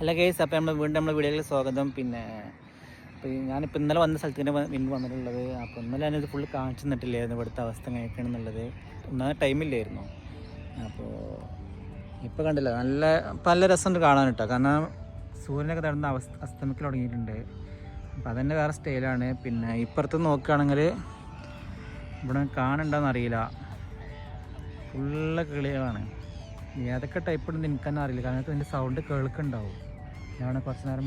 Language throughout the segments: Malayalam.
അല്ല കേസ് അപ്പോൾ നമ്മൾ വീണ്ടും നമ്മുടെ വീഡിയോയിൽ സ്വാഗതം. പിന്നെ അപ്പോൾ ഞാനിപ്പോൾ ഇന്നലെ വന്ന സ്ഥലത്തിന് വീണ്ടും വന്നിട്ടുള്ളത്. അപ്പോൾ ഇന്നലെ ഞാനിത് ഫുള്ള് കാണിച്ചു തന്നിട്ടില്ലായിരുന്നു. ഇവിടുത്തെ അവസ്ഥ എങ്ങനെയൊക്കെയാണെന്നുള്ളത് ഒന്നാമത് ടൈമില്ലായിരുന്നു അപ്പോൾ ഇപ്പോൾ കണ്ടില്ല. നല്ല പല രസം രസമുണ്ട് കാണാൻ കേട്ടോ കാരണം സൂര്യനൊക്കെ തടുന്ന അവസ്ഥ അസ്തമിക്കൽ തുടങ്ങിയിട്ടുണ്ട്. അപ്പോൾ അതന്നെ വേറെ സ്റ്റൈലാണ് പിന്നെ ഇപ്പുറത്ത് നോക്കുകയാണെങ്കിൽ ഇവിടെ കാണണ്ടെന്ന് അറിയില്ല. ഫുള്ള് കിളികളാണ്. ഏതൊക്കെ ടൈപ്പ് ഉണ്ടെന്ന് എനിക്കെന്നെ അറിയില്ല. കാരണം ഇതിന്റെ സൗണ്ട് കേൾക്കുന്നുണ്ടാവും. ഞാൻ കുറച്ച് നേരം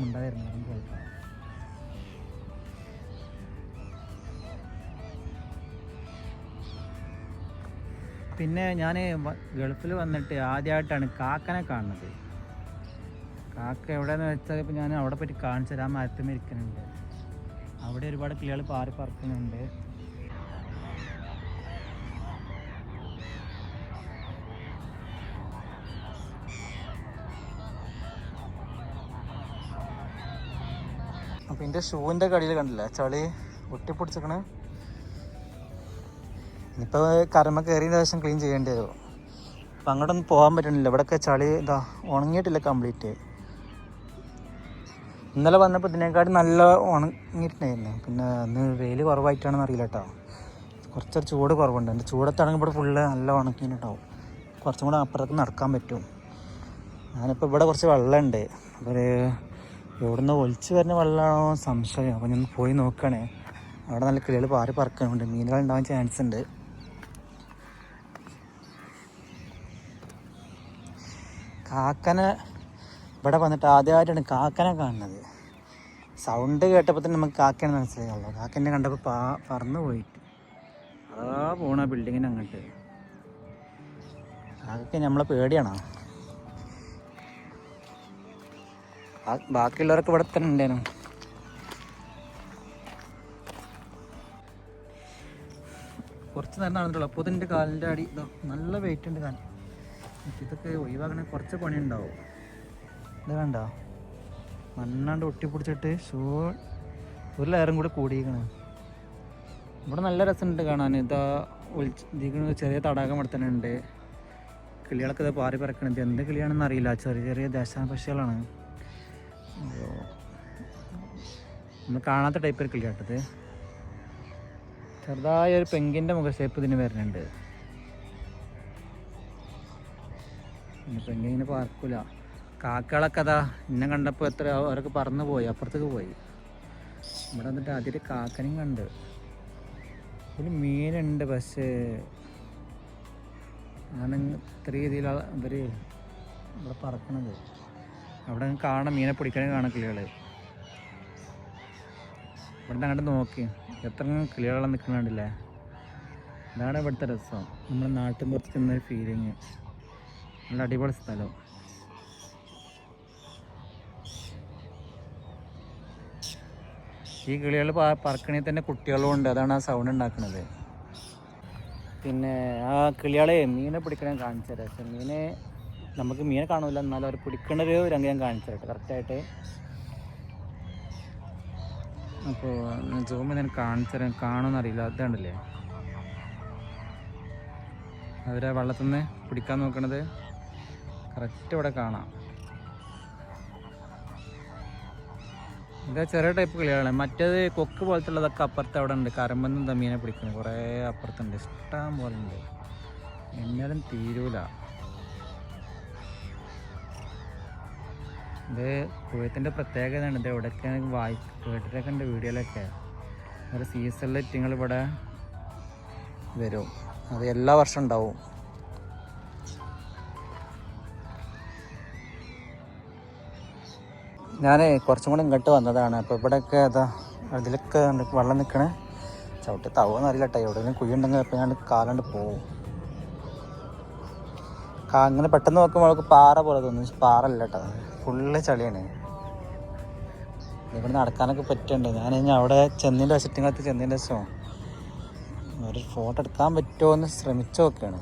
കേൾക്കാം പിന്നെ ഞാൻ ഗൾഫിൽ വന്നിട്ട് ആദ്യമായിട്ടാണ് കാക്കനെ കാണുന്നത്. കാക്ക എവിടെയെന്ന് വെച്ചാൽ ഇപ്പോൾ ഞാൻ അവിടെ പറ്റി കാണിച്ചു തരാൻ മരത്തുമ്പോൾ ഇരിക്കുന്നുണ്ട്. അവിടെ ഒരുപാട് കിളികൾ പാറി പറക്കുന്നുണ്ട്. അപ്പോൾ എന്റെ ഷൂവിന്റെ കടിയിൽ കണ്ടില്ല? ചളി ഒട്ടിപ്പൊടിച്ചിക്കണ് ഇനിയിപ്പോൾ കരമ കയറിയ ശേഷം ക്ലീൻ ചെയ്യേണ്ടി വരും. അപ്പം അങ്ങോട്ടൊന്നും പോകാൻ പറ്റണില്ല. ഇവിടെയൊക്കെ ചളി എന്താ ഉണങ്ങിയിട്ടില്ല കംപ്ലീറ്റ് ഇന്നലെ വന്നപ്പോൾ ഇതിനേക്കാട്ടും നല്ല ഉണങ്ങിയിട്ടുണ്ടായിരുന്നു. പിന്നെ അന്ന് വെയിൽ കുറവായിട്ടാണെന്ന് അറിയില്ല കേട്ടോ. കുറച്ചൊരു ചൂട് കുറവുണ്ട്. എന്റെ ചൂടത്താണെങ്കിൽ ഇവിടെ ഫുള്ള് നല്ല ഉണക്കിയിട്ടുണ്ടാവും കുറച്ചും കൂടെ അപ്പുറത്ത് നടക്കാൻ പറ്റും. ഞാനിപ്പോൾ ഇവിടെ കുറച്ച് വെള്ളമുണ്ട്. അപ്പോൾ ഇവിടുന്ന് ഒലിച്ച് വരുന്ന വെള്ളമാണോ? സംശയം. അപ്പോൾ ഞാൻ പോയി നോക്കണേ. അവിടെ നല്ല കിളികൾ പാറി പറക്കുന്നുണ്ട് മീനുകൾ ഉണ്ടാവാൻ ചാൻസ് ഉണ്ട്. കാക്കനെ ഇവിടെ വന്നിട്ട് ആദ്യമായിട്ടാണ് കാക്കനെ കാണുന്നത്. സൗണ്ട് കേട്ടപ്പോൾ തന്നെ നമുക്ക് കാക്കയാണ് മനസ്സിലായുള്ളൂ കാക്കനെ കണ്ടപ്പോൾ പാ പറന്നു പോയിട്ട് അതാ പോണ ബിൽഡിങ്ങിന് അങ്ങോട്ട്. കാക്കൊക്കെ നമ്മളെ പേടിയാണോ? ബാക്കിയുള്ളവരൊക്കെ ഇവിടെ തന്നെ ഉണ്ടായിരുന്നു കുറച്ച് നേരം നടന്നിട്ടുള്ളൂ. അപ്പോൾ ഇതിന്റെ കാലിന്റെ അടി ഇതാ നല്ല വെയിറ്റ് ഉണ്ട് എന്നിട്ട് ഇതൊക്കെ ഒഴിവാക്കണേ കുറച്ച് പണി ഉണ്ടാവും ഇത് വേണ്ട മണ്ണാണ്ട് ഒട്ടിപ്പിടിച്ചിട്ട് ഷൂ ഒരു ലെയറും കൂടി കൂടിയിരിക്കണേ. ഇവിടെ നല്ല രസമുണ്ട് കാണാൻ. ഇതാ ഒളിച്ച് ഇതിക്കണ ചെറിയ തടാകം ഇവിടെ തന്നെ ഉണ്ട്. കിളികളൊക്കെ ഇത് പാറി പറക്കണത്. എന്ത് കിളിയാണെന്ന് അറിയില്ല. ചെറിയ ചെറിയ ദേശാപക്ഷികളാണ് നമ്മൾ കാണാത്ത ടൈപ്പ് ഒരു കിളിയാട്ടത് ചെറുതായ ഒരു പെങ്കിന്റെ മുഖ ഷേപ്പ് ഇതിന് വരുന്നുണ്ട്. പെങ്കിങ്ങനെ പാർക്കൂല. കാക്കകളൊക്കെ അതാ ഇന്നെ കണ്ടപ്പോൾ എത്ര അവരൊക്കെ പറന്നു പോയി അപ്പുറത്തേക്ക് പോയി. ഇവിടെ വന്നിട്ട് അതിൽ കാക്കനും കണ്ട്. ഒരു മീനുണ്ട് പക്ഷേ ആണ് ഇത്ര രീതിയിൽ ഇവർ ഇവിടെ പറക്കണത്. അവിടെ കാണാം മീനെ പിടിക്കണേ കാണാം കിളികൾ ഇവിടുന്ന് അങ്ങോട്ട് നോക്കി. എത്ര കിളികളെല്ലാം നിൽക്കുന്നുണ്ടല്ലേ ഇതാണ് ഇവിടുത്തെ രസം. നമ്മുടെ നാട്ടിൻ പുറത്ത് ചെന്നൊരു ഫീലിങ് നല്ല അടിപൊളി സ്ഥലം. ഈ കിളികൾ പറക്കണേ തന്നെ കുട്ടികളും ഉണ്ട്. അതാണ് ആ സൗണ്ട് ഉണ്ടാക്കുന്നത് പിന്നെ ആ കിളികളെ മീനെ പിടിക്കണേ കാണിച്ചു തരാം മീനെ നമുക്ക് മീനെ കാണില്ല എന്നാലും അവർ പിടിക്കണ ഒരു രംഗം ഞാൻ കാണിച്ചു തരട്ടെ കറക്റ്റായിട്ട് അപ്പോൾ സൂം ഞാൻ കാണിച്ചു തരാൻ കാണുമെന്നറിയില്ല. അതുണ്ടല്ലേ? അവരെ വള്ളത്തിൽ നിന്ന് പിടിക്കാൻ നോക്കണത്. കറക്റ്റ് ഇവിടെ കാണാം. ഇതാ ചെറിയ ടൈപ്പ് കിളികളാണ്. മറ്റേത് കൊക്ക് പോലത്തെ ഉള്ളതൊക്കെ അപ്പുറത്ത് അവിടെ ഉണ്ട്. കരമ്പന്നും തമ്മീനെ പിടിക്കുന്നു. കുറേ അപ്പുറത്തുണ്ട്. ഇഷ്ടം പോലെ ഉണ്ട്. എന്നാലും തീരൂല. ഇത് കുവൈത്തിന്റെ പ്രത്യേകതയാണ്. ഇത് എവിടെയൊക്കെ വായി കേട്ടിട്ടൊക്കെ ഉണ്ട് വീഡിയോയിലൊക്കെ. ഒരു സീസണിൽ ഇറ്റിങ്ങൾ ഇവിടെ വരും. അത് എല്ലാ വർഷം ഉണ്ടാവും. ഞാൻ കുറച്ചും കൂടെ ഇങ്ങോട്ട് വന്നതാണ്. അപ്പോൾ ഇവിടെയൊക്കെ അതാ അതിലൊക്കെ വെള്ളം നിൽക്കണേ ചവിട്ടി തവന്ന് അറിയില്ല കേട്ടോ എവിടെയെങ്കിലും കുഴി ഉണ്ടെങ്കിൽ അപ്പോൾ ഞാൻ കാലണ്ട് പോവും. അങ്ങനെ പെട്ടെന്ന് നോക്കുമ്പോൾ നമുക്ക് പാറ പോലെ തോന്നുന്നു പാറല്ല കേട്ടോ ഫുള്ള് ചളിയാണ്. ഇവിടെ നടക്കാനൊക്കെ പറ്റുന്നുണ്ട്. ഞാൻ ഇനി അവിടെ ചെന്നിന്റെ വശത്തിനകത്ത് ചെന്നിന്റെ വശം ഒരു ഫോട്ടോ എടുക്കാൻ പറ്റുമോ എന്ന് ശ്രമിച്ചു നോക്കുകയാണ്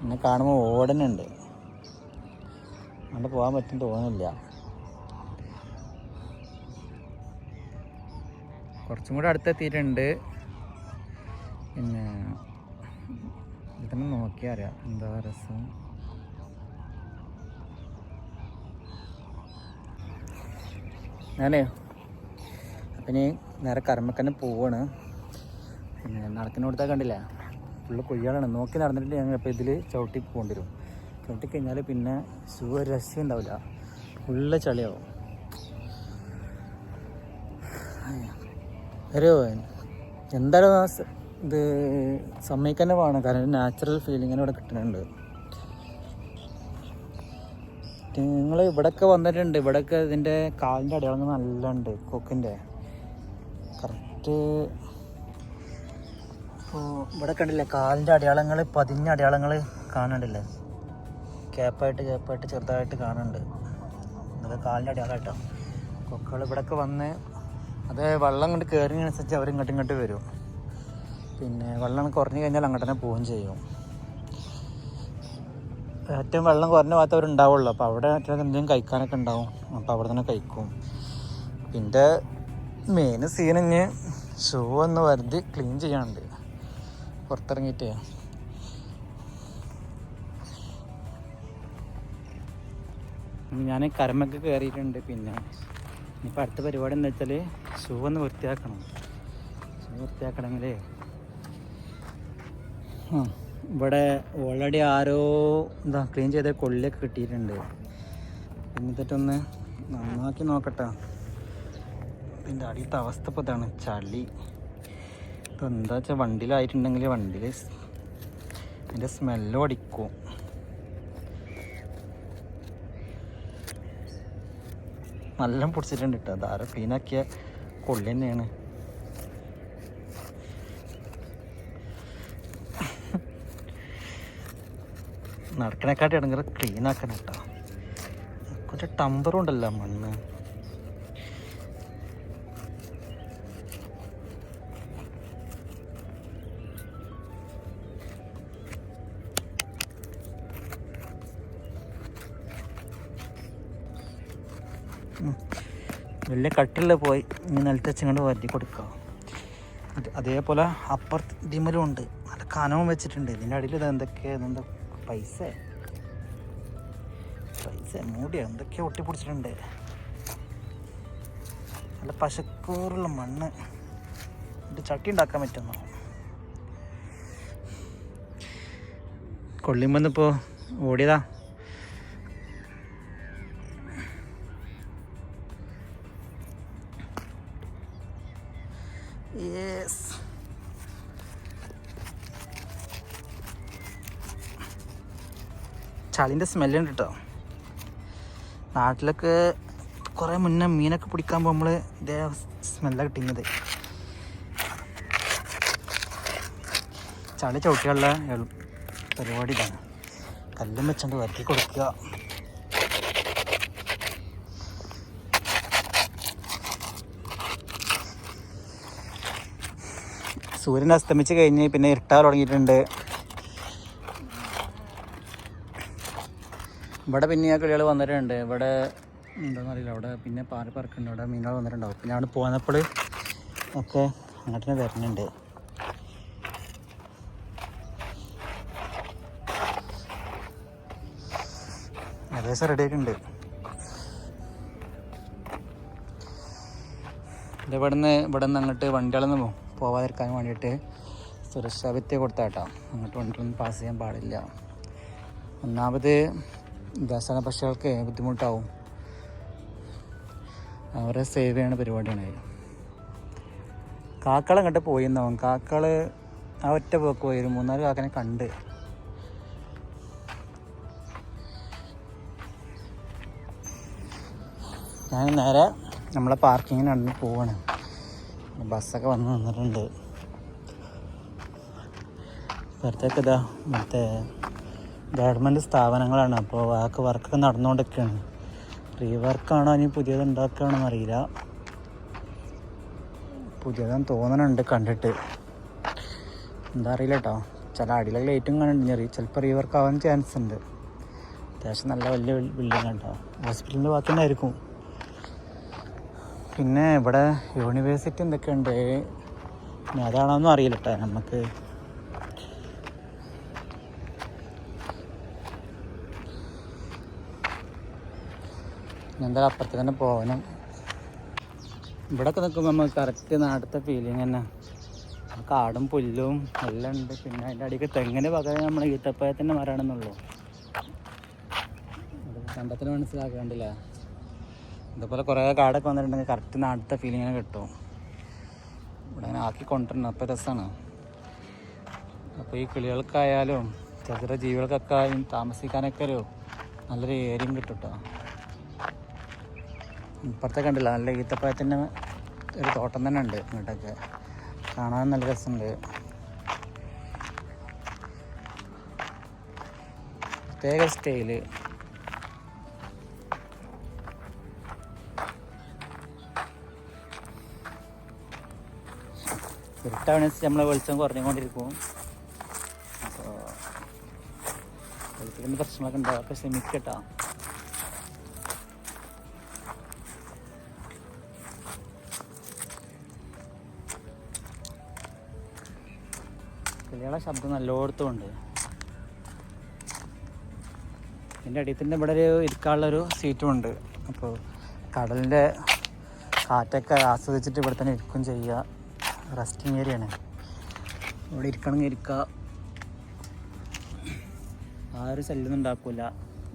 എന്നെ കാണുമ്പോൾ ഓടനുണ്ട്. അവിടെ പോകാൻ പറ്റും തോന്നുന്നില്ല. കുറച്ചും കൂടെ അടുത്തെത്തിയിട്ടുണ്ട് പിന്നെ ഇതിനെ നോക്കിയാൽ അറിയാം. എന്താ രസം? ഞാനേ അപ്പം ഞാൻ നേരെ കർമ്മക്കന്നെ പോവാണ്. പിന്നെ നടക്കുന്ന കൊടുത്താൽ കണ്ടില്ല? ഫുള്ള് കുഴികളാണ്. നോക്കി നടന്നിട്ട് ഞങ്ങൾ? ഇപ്പോൾ ഇതിൽ ചവിട്ടി പോകേണ്ടി വരും. ചവിട്ടി കഴിഞ്ഞാൽ പിന്നെ സുഖ രസ്യം രസം ഉണ്ടാവില്ല. ഫുള്ള് ചളിയാവും. ഒരു എന്തായാലും ഇത് സമ്മതിക്കന്നെ വേണം കാരണം നാച്ചുറൽ ഇവിടെ കിട്ടുന്നുണ്ട്. നിങ്ങൾ ഇവിടെയൊക്കെ വന്നിട്ടുണ്ട്. ഇവിടെയൊക്കെ ഇതിന്റെ കാലിന്റെ അടയാളങ്ങൾ നല്ല ഉണ്ട് കൊക്കിന്റെ കറക്റ്റ് ഇപ്പോൾ ഇവിടെ കണ്ടില്ലേ? കാലിന്റെ അടയാളങ്ങൾ പതിഞ്ഞ അടയാളങ്ങൾ കാണണ്ടില്ലേ ക്യാപ്പായിട്ട് ക്യാപ്പായിട്ട് ചെറുതായിട്ട് കാണുന്നുണ്ട് ഇതൊക്കെ കാലിന്റെ അടയാളമായിട്ടോ കൊക്കുകൾ ഇവിടെയൊക്കെ വന്ന് അത് വെള്ളം കൊണ്ട് കയറിനനുസരിച്ച് അവർ ഇങ്ങോട്ട് ഇങ്ങോട്ട് വരും. പിന്നെ വെള്ളം കുറഞ്ഞു കഴിഞ്ഞാൽ അങ്ങോട്ട് തന്നെ പോവുകയും ചെയ്യും. ഏറ്റവും വെള്ളം കുറഞ്ഞ ഭാഗത്ത് അവരുണ്ടാവുള്ളൂ. അപ്പോൾ അവിടെ എന്തെങ്കിലും കഴിക്കാനൊക്കെ ഉണ്ടാവും. അപ്പോൾ അവിടെ തന്നെ കഴിക്കും. പിന്നെ മെയിൻ സീനിഞ്ഞ് ഷൂ ഒന്ന് വരുതി ക്ലീൻ ചെയ്യാനുണ്ട്. പുറത്തിറങ്ങിയിട്ട്. ഞാൻ കരമൊക്കെ കയറിയിട്ടുണ്ട് പിന്നെ ഇനിയിപ്പോൾ അടുത്ത പരിപാടി എന്താ വെച്ചാൽ ഷൂ ഒന്ന് വൃത്തിയാക്കണം. ഷൂ വൃത്തിയാക്കണമെങ്കിൽ ആ ഇവിടെ ഓൾറെഡി ആരോ എന്താ ക്ലീൻ ചെയ്ത കൊള്ളിയൊക്കെ കിട്ടിയിട്ടുണ്ട്. എന്നിട്ടൊന്ന് നന്നാക്കി നോക്കട്ടെ. ഇതിന്റെ അടിയത്തെ അവസ്ഥ ഇപ്പോൾ ഇതാണ്. ചളി. ഇപ്പം എന്താ വെച്ചാൽ വണ്ടിയിലായിട്ടുണ്ടെങ്കിൽ വണ്ടിയിൽ അതിന്റെ സ്മെല്ലും അടിക്കും. നല്ല പൊടിച്ചിട്ടുണ്ട് കേട്ടോ. അതാരോ ക്ലീനാക്കിയ കൊള്ളി തന്നെയാണ് നടക്കണേക്കാട്ടി ഇടങ്ങറ ക്ലീൻ ആക്കണം കേട്ടോ കുറച്ച് ടമ്പറും ഉണ്ടല്ലോ മണ്ണ്. വലിയ കട്ടിലെ പോയി. ഇനി നിലത്ത് വെച്ചങ്ങോട്ട് വരുത്തി കൊടുക്കുക അത് അതേപോലെ അപ്പുറത്ത് ഡിമലും ഉണ്ട്. നല്ല കനവും വെച്ചിട്ടുണ്ട്. ഇതിന്റെ അടിയിൽ ഇത് എന്തൊക്കെയാണ് ഇതെന്താ പൈസ. പൈസ മൂടി എന്തൊക്കെയോ ഒട്ടിപ്പിടിച്ചിട്ടുണ്ട്. നല്ല പശക്കൂറുള്ള മണ്ണ്. എന്നിട്ട് ചട്ടി ഉണ്ടാക്കാൻ പറ്റുന്നു? കൊള്ളിമ്പന്നിപ്പോൾ ഓടിയതാ. ചളിന്റെ സ്മെല്ലുണ്ട് കേട്ടോ നാട്ടിലൊക്കെ കുറേ മുന്നേ മീനൊക്കെ പിടിക്കാൻ പോകുമ്പോൾ ഇതേ സ്മെല്ലാണ് കിട്ടുന്നത് ചളി ചവിട്ടിയുള്ള പരിപാടി ഇതാണ്. കല്ലും വെച്ചുകൊണ്ട് വരക്കി കൊടുക്കുക സൂര്യൻ അസ്തമിച്ച് കഴിഞ്ഞ് പിന്നെ ഇരുട്ടാൻ തുടങ്ങിയിട്ടുണ്ട്. ഇവിടെ പിന്നെ ആ കിളികൾ വന്നിട്ടുണ്ട്. ഇവിടെ എന്താണെന്ന് അറിയില്ല. അവിടെ പിന്നെ പാറി പറക്കുന്നുണ്ട് അവിടെ മീനുകൾ വന്നിട്ടുണ്ടാവും പിന്നെ അവിടെ പോന്നപ്പോൾ ഒക്കെ അങ്ങോട്ട് തന്നെ വരുന്നുണ്ട് ഏകദേശം റെഡി ആയിട്ടുണ്ട്. ഇവിടെ നിന്ന് ഇവിടെ നിന്ന് അങ്ങോട്ട് വണ്ടികളൊന്നും പോവാതിരിക്കാൻ വേണ്ടിയിട്ട് സുരക്ഷാ വിദ്യ കൊടുത്താട്ടോ. അങ്ങോട്ട് വണ്ടികളൊന്നും പാസ് ചെയ്യാൻ പാടില്ല. ഒന്നാമത് ദശന പക്ഷികൾക്ക് ബുദ്ധിമുട്ടാവും. അവരെ സേവ് ചെയ്യണ പരിപാടിയാണ് കാക്കളെ കണ്ട് പോയിന്നാവും. കാക്കൾ ആ ഒറ്റ പോക്ക് പോയി. മൂന്നാൽ കാക്കനെ കണ്ട്. ഞാൻ നേരെ നമ്മളെ പാർക്കിങ്ങിന് നടന്ന് പോവാണ്. ബസ്സൊക്കെ വന്ന് നിന്നിട്ടുണ്ട്. പുറത്തേക്ക് ഇതാ. മറ്റേ ഗവൺമെന്റ് സ്ഥാപനങ്ങളാണ്. അപ്പോൾ വാക്ക് വർക്കൊക്കെ നടന്നുകൊണ്ടിരിക്കുകയാണ് റീവർക്കാണോ ഇനി പുതിയത് ഉണ്ടാക്കുകയാണോ അറിയില്ല പുതിയതാന്ന് തോന്നണുണ്ട് കണ്ടിട്ട്. എന്താ അറിയില്ല കേട്ടോ ചില അടിയിലെ ലൈറ്റും കാണുന്നുണ്ട്. ചിലപ്പോൾ റീവർക്ക് ആവാൻ ചാൻസ് ഉണ്ട്. അത്യാവശ്യം നല്ല വലിയ ബിൽഡിംഗ് കേട്ടോ ഹോസ്പിറ്റലിന്റെ ഭാഗത്ത് തന്നെ ആയിരിക്കും. പിന്നെ ഇവിടെ യൂണിവേഴ്സിറ്റി എന്തൊക്കെയുണ്ട്? ഇനി അതാണോന്നും അറിയില്ല കേട്ടോ നമുക്ക് എന്തായാലും അപ്പുറത്ത് തന്നെ പോകണം ഇവിടെയൊക്കെ നിൽക്കുമ്പോൾ നമുക്ക് കറക്റ്റ് നാടത്തെ ഫീലിംഗ് തന്നെ. കാടും പുല്ലും എല്ലാം ഉണ്ട്. പിന്നെ അതിന്റെ അടിക്ക് തെങ്ങിന് പകരം നമ്മൾ ഈത്തപ്പഴത്തിന്റെ മരമാണെന്നുള്ളൂ. കണ്ടത്തിന് മനസ്സിലാക്കണ്ടില്ല? ഇതുപോലെ കുറേ കാടൊക്കെ വന്നിട്ടുണ്ടെങ്കിൽ കറക്റ്റ് നാടത്തെ ഫീലിങ്ങിനെ കിട്ടും. ഇവിടെ അങ്ങനെ ആക്കി കൊണ്ടുവരണം. അപ്പോൾ രസമാണ് അപ്പോൾ ഈ കിളികൾക്കായാലും ചെറിയ ജീവികൾക്കൊക്കെ താമസിക്കാനൊക്കെ ഒരു നല്ലൊരു ഏരിയയും കിട്ടും കേട്ടോ ഇപ്പുറത്തെ കണ്ടില്ല? നല്ല ഈത്തപ്പഴത്തിന്റെ ഒരു തോട്ടം തന്നെ ഉണ്ട് ഇങ്ങോട്ടൊക്കെ. കാണാൻ നല്ല രസമുണ്ട്. പ്രത്യേക സ്റ്റൈൽ. ഇരുട്ടാവണനുസരിച്ച് നമ്മളെ വെളിച്ചം കുറഞ്ഞുകൊണ്ടിരിക്കും. അപ്പോൾ വെളിച്ചത്തിന്റെ പ്രശ്നങ്ങളൊക്കെ ഉണ്ടാവും. അപ്പോൾ ക്ഷമിക്കട്ടോ കിളികളെ ശബ്ദം നല്ലോടത്തും ഉണ്ട്. എന്റെ അടിയത്തിന്റെ ഇവിടെ ഒരു ഇരിക്കാനുള്ളൊരു സീറ്റും ഉണ്ട്. അപ്പോൾ കടലിന്റെ കാറ്റൊക്കെ ആസ്വദിച്ചിട്ട് ഇവിടെ തന്നെ ഇരിക്കും ചെയ്യുക. റെസ്റ്റിംഗ് ഏരിയയാണ് ഇവിടെ ഇരിക്കണമെങ്കിൽ ഇരിക്കുക. ആരും ശല്യമൊന്നും ഉണ്ടാക്കില്ല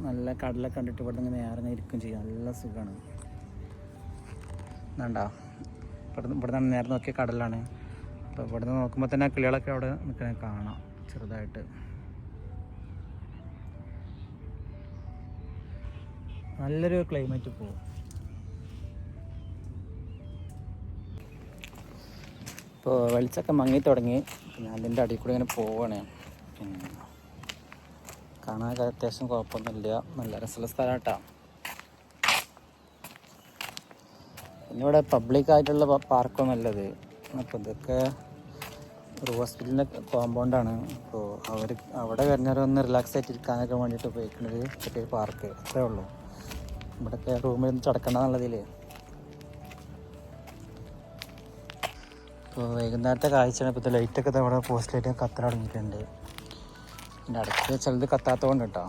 നല്ല കടലൊക്കെ കണ്ടിട്ട് ഇവിടെ ഇങ്ങനെ നേരെ ഇരിക്കും ചെയ്യുക. നല്ല സുഖമാണ്. വേണ്ട ഇവിടെ ഇവിടെ നിന്ന് നേരെ നോക്കിയ കടലാണ്. അപ്പോൾ ഇവിടെ നിന്ന് നോക്കുമ്പോൾ തന്നെ കിളികളൊക്കെ അവിടെ നിൽക്കണ കാണാം ചെറുതായിട്ട്. നല്ലൊരു ക്ലൈമറ്റ് പോകും ഇപ്പോൾ വെളിച്ചൊക്കെ മങ്ങി തുടങ്ങി. പിന്നെ അതിന്റെ അടിയിൽ കൂടി ഇങ്ങനെ പോവുകയാണ് പിന്നെ കാണാനൊക്കെ അത്യാവശ്യം കുഴപ്പമൊന്നുമില്ല. നല്ല രസമുള്ള സ്ഥലം കേട്ടോ പിന്നെ ഇവിടെ പബ്ലിക് ആയിട്ടുള്ള പാർക്കൊന്നും അല്ലത് അപ്പോൾ ഇതൊക്കെ ഒരു ഹോസ്പിറ്റലിന്റെ കോമ്പൗണ്ടാണ് അപ്പോൾ അവർ അവിടെ വരുന്നവരൊന്ന് റിലാക്സ് ആയിട്ട് ഇരിക്കാനൊക്കെ വേണ്ടിയിട്ട് ഉപയോഗിക്കുന്നത് ചെറിയൊരു പാർക്ക് അത്രേ ഉള്ളൂ. ഇവിടെയൊക്കെ റൂമിൽ നിന്ന് ചടക്കണ്ട എന്നുള്ളതില്ലേ ഇപ്പോൾ വൈകുന്നേരത്തെ കാഴ്ചയാണ്. ഇപ്പോൾ ലൈറ്റൊക്കെ നമ്മുടെ പോസ്റ്റ് ലൈറ്റ് കത്താൻ തുടങ്ങിയിട്ടുണ്ട്. പിന്നെ അടുത്ത് ചിലത് കത്താത്തതുകൊണ്ട് കേട്ടോ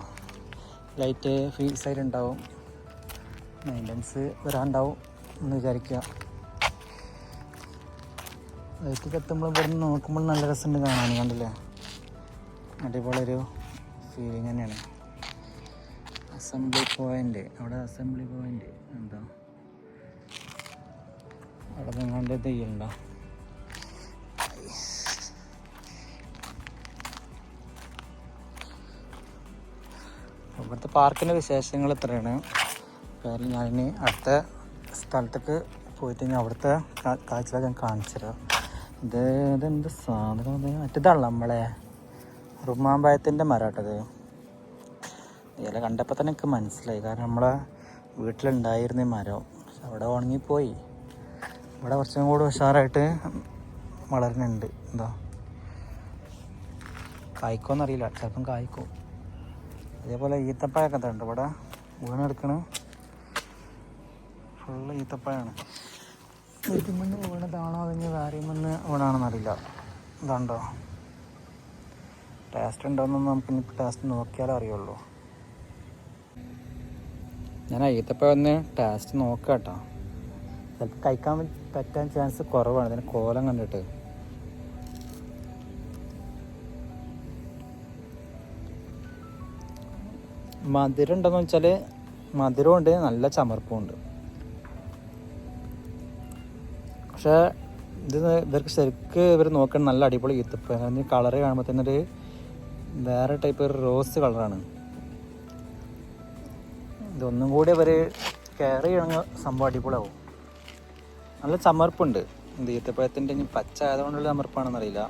ലൈറ്റ് ഫീസ് ആയിട്ട് ഉണ്ടാവും. മെയിന്റനൻസ് വരാണ്ടാവും എന്ന് വിചാരിക്കുക. ലൈറ്റ് കത്തുമ്പോൾ ഇവിടെ നിന്ന് നോക്കുമ്പോൾ നല്ല രസമുണ്ട് കാണാൻ കണ്ടില്ലേ? അടിപൊളി ഒരു ഫീലിംഗ് തന്നെയാണ്. അസംബ്ലി പോയിന്റ് അവിടെ അസംബ്ലി പോയിന്റ് എന്താ? അവിടെ നിങ്ങളുടെ തെയ്യലുണ്ടോ? ഇവിടുത്തെ പാർക്കിന്റെ വിശേഷങ്ങൾ ഇത്രയാണ്. കാരണം ഞാനിനി അടുത്ത സ്ഥലത്തേക്ക് പോയിട്ട് ഞാൻ അവിടുത്തെ കാഴ്ചകളൊക്കെ കാണിച്ചു തരാം ഇത് ഇതെന്ത് സാധനം മറ്റേതാണല്ലോ നമ്മളെ റുമാമ്പായത്തിന്റെ മരാട്ടത് ഇല കണ്ടപ്പോൾ തന്നെ എനിക്ക് മനസ്സിലായി. കാരണം നമ്മളെ വീട്ടിലുണ്ടായിരുന്ന മരം. പക്ഷെ അവിടെ ഉണങ്ങിപ്പോയി. ഇവിടെ കുറച്ചും കൂടി ഉഷാറായിട്ട് വളരുന്നുണ്ട്. എന്താ? കായ്ക്കോന്നറിയില്ല ചിലപ്പം കായ്ക്കോ. അതേപോലെ ഈത്തപ്പഴമൊക്കെ ഉണ്ട് ഇവിടെ വീണെടുക്കണ ഫുള്ള് ഈത്തപ്പഴമാണ്. വീട്ടിൽ വീണതാണോ അതിന് വേറെ മണ്ണ് വീണാണെന്നറിയില്ല. ഇതാണ്ടോ? ടേസ്റ്റ് ഉണ്ടോയെന്നൊന്നും നമുക്ക് ടേസ്റ്റ് നോക്കിയാലേ അറിയുള്ളൂ. ഞാൻ അയ്യത്തപ്പം ഒന്ന് ടേസ്റ്റ് നോക്കാട്ടോ. കേട്ടോ ചിലപ്പോൾ കഴിക്കാൻ പറ്റാൻ ചാൻസ് കുറവാണ്. ഇതിന് കോലം കണ്ടിട്ട്. മധുരം ഉണ്ടെന്ന് വെച്ചാൽ മധുരമുണ്ട് നല്ല ചമർപ്പും ഉണ്ട്. പക്ഷേ ഇത് ഇവർക്ക് ശരിക്ക് ഇവർ നോക്കണം നല്ല അടിപൊളി ഈത്തപ്പഴം കാരണം കളറ് കാണുമ്പോൾ തന്നെ ഒരു വേറെ ടൈപ്പ് ഒരു റോസ് കളറാണ് ഇതൊന്നും കൂടി അവർ കെയർ ചെയ്യണമെങ്കിൽ സംഭവം അടിപൊളിയാവും. നല്ല ചമർപ്പുണ്ട് ഇത് ഈത്തപ്പഴത്തിന്റെ ഇനി പച്ച ആയതുകൊണ്ടുള്ള ചമർപ്പാണെന്നറിയില്ല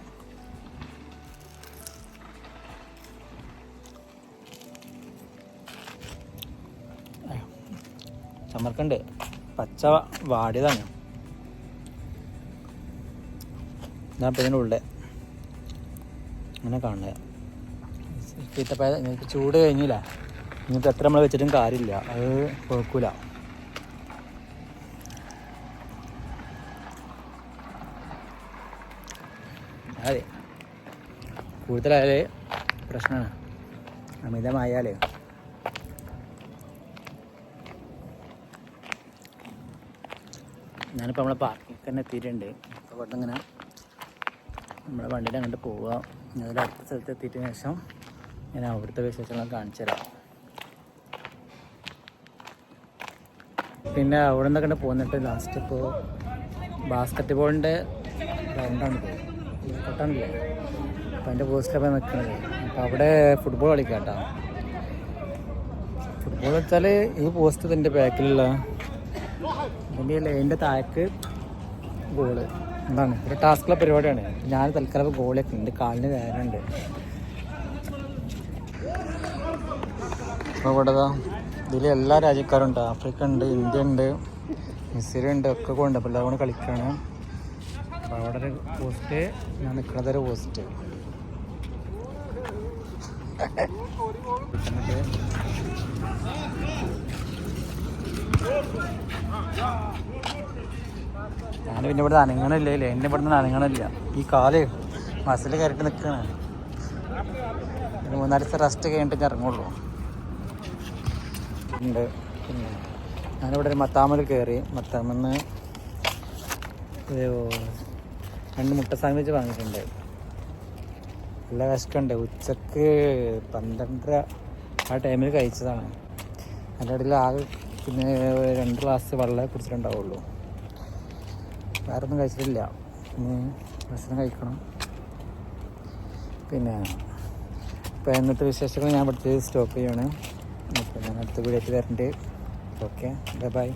ചമർക്കണ്ട് ചമർക്കുണ്ട്. പച്ച വാടിയതാണ്. ഞാൻ ഇപ്പം ഇതിന്റെ ഉള്ളിൽ അങ്ങനെ കാണുന്നത് ഇനിയിപ്പോൾ ചൂട് കഴിഞ്ഞില്ല. ഇനിയിപ്പോൾ എത്ര നമ്മൾ വെച്ചിട്ടും കാര്യമില്ല. അത് കുഴക്കൂല. അതെ. കൂടുതലായാലേ പ്രശ്നമാണ് അമിതമായാലേ. ഞാനിപ്പോൾ നമ്മളെ പാർക്കിൽ തന്നെ എത്തിയിട്ടുണ്ട്. അപ്പോൾ ഇങ്ങനെ നമ്മുടെ വണ്ടിയുടെ അങ്ങോട്ട് പോവുക. ഞാനൊരു അടുത്ത സ്ഥലത്ത് എത്തിയതിന് ശേഷം ഞാൻ അവിടുത്തെ വിശേഷങ്ങൾ കാണിച്ചു തരാം. പിന്നെ അവിടെ നിന്നൊക്കെ പോന്നിട്ട് ലാസ്റ്റ് ഇപ്പോൾ ബാസ്ക്കറ്റ് ബോളിന്റെ ഗ്രൗണ്ടാണ് ഇപ്പോൾ കൊട്ടാണില്ലേ അപ്പോൾ അതിന്റെ പോസ്റ്റിലപ്പോൾ നിൽക്കുന്നത്. അപ്പോൾ അവിടെ ഫുട്ബോൾ കളിക്കാം കേട്ടോ. ഫുട്ബോൾ വെച്ചാൽ ഈ പോസ്റ്റ് ഇതിന്റെ ബാക്കിലുള്ള ഇതിന്റെ ലൈന്റെ താഴേക്ക് ഗോൾ എന്താണ്? ഒരു ടാസ്കുള്ള പരിപാടിയാണ്. ഞാൻ തൽക്കാലം ഗോളിയൊക്കെ ഉണ്ട്. കാലിന് വേറെ ഉണ്ട് അപ്പോൾ ഇവിടെ ഇതിൽ എല്ലാ രാജ്യക്കാരും ഉണ്ട് ആഫ്രിക്ക ഉണ്ട് ഇന്ത്യ ഉണ്ട് മിസ്സിരി ഉണ്ട് ഒക്കെ കൊണ്ട് അപ്പോൾ എല്ലാവരും കളിക്കുകയാണ് അപ്പോൾ അവിടെ ഒരു പോസ്റ്റ് ഞാൻ നിൽക്കുന്നത് ഒരു പോസ്റ്റ് ഞാൻ പിന്നെ ഇവിടെ അനങ്ങണില്ല എന്നെ ഇവിടെ നിന്ന് അനങ്ങണില്ല ഈ കാലേ മസിൽ കയറിട്ട് നിൽക്കുകയാണ് പിന്നെ മൂന്നാൽ ദിവസം റെസ്റ്റ് കഴിഞ്ഞിട്ട് ഇറങ്ങുള്ളൂ. ഉണ്ട്. പിന്നെ ഞാനിവിടെ ഒരു മത്താമൽ കയറി. മത്താമെന്ന് രണ്ട് മുട്ട സാൻഡ്വിച്ച് വാങ്ങിയിട്ടുണ്ട്. നല്ല വിശക്കുണ്ട്. ഉച്ചയ്ക്ക് പന്ത്രണ്ടര ആ ടൈമിൽ കഴിച്ചതാണ്. അതിന്റെ ഇടയിൽ ആകെ പിന്നെ രണ്ട് ഗ്ലാസ് വെള്ളം കുടിച്ചിട്ടുണ്ടാവുള്ളൂ. വേറെ ഒന്നും കഴിച്ചിട്ടില്ല. ഇനി ഭക്ഷണം കഴിക്കണം. പിന്നെ ഇപ്പോൾ ഇന്നത്തെ വിശേഷങ്ങൾ ഞാൻ പഠിച്ചത് സ്റ്റോപ്പ് ചെയ്യാണ് അപ്പോൾ ഞാൻ അടുത്ത വീഡിയോ വരുന്നുണ്ട് ഓക്കെ ബൈ ബൈ